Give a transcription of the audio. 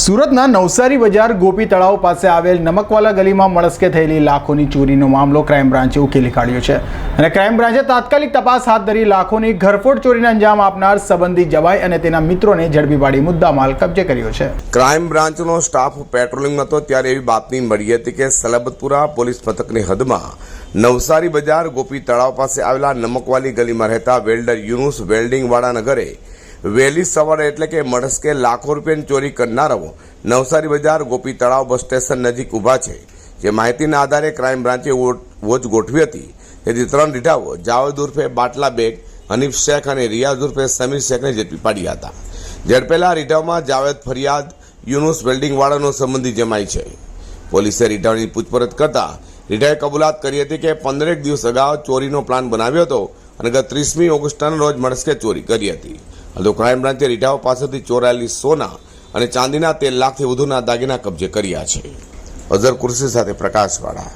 સુરતના નવસારી બજાર ગોપી તળાવ પાસે આવેલ નમકવાલા ગલીમાં મળસ્કે થયેલી લાખોની ચોરીનો મામલો ક્રાઇમ બ્રાન્ચે ઉકેલી કાઢ્યો છે. અને ક્રાઇમ બ્રાન્ચે તાત્કાલિક તપાસ હાથ ધરી લાખોની ઘરફોડ ચોરીને અંજામ આપનાર સંબંધી જવાઈ અને તેના મિત્રોને ઝડપી પાડી મુદ્દામાલ કબજે કર્યો છે. ક્રાઇમ બ્રાન્ચનો સ્ટાફ પેટ્રોલિંગમાં હતો ત્યારે એવી બાતમી મળી હતી કે સલબતપુરા પોલીસ મથકની હદમાં નવસારી બજાર ગોપી તળાવ પાસે આવેલા નમકવાલી ગલીમાં રહેતા વેલ્ડર યુનુસ વેલ્ડિંગવાળાના ઘરે વહેલી સવારે એટલે કે મળસ્કે લાખો રૂપિયાની ચોરી કરનારાઓ નવસારી બજાર ગોપી તળાવ બસ સ્ટેશન નજીક ઊભા છે. જે માહિતીના આધારે ક્રાઇમ બ્રાન્ચે વોચ ગોઠવી હતી. તેથી ત્રણ રીઢાઓ, જાવેદ ઉર્ફે બાટલા બેગ, હનીફ શેખ અને રિયાઝ ઉર્ફે સમીર શેખને ઝડપી પાડ્યા હતા. ઝડપેલા રીઢાઓમાં જાવેદ ફરિયાદ, યુનુસ વેલ્ડિંગવાળાનો સંબંધી જમાય છે. પોલીસે રીઢાઓની પૂછપરછ કરતા રીઢાએ કબૂલાત કરી હતી કે પંદરેક દિવસ અગાઉ ચોરીનો પ્લાન બનાવ્યો હતો અને ગત ત્રીસમી ઓગસ્ટના રોજ મળસ્કે ચોરી કરી હતી. તો ક્રાઇમ બ્રાન્ચે રીઢાઓ પાસેથી ચોરાયેલી સોના અને ચાંદીના તેર લાખથી વધુના દાગીના કબજે કર્યા છે. અઝર કુર્સી સાથે પ્રકાશવાળા.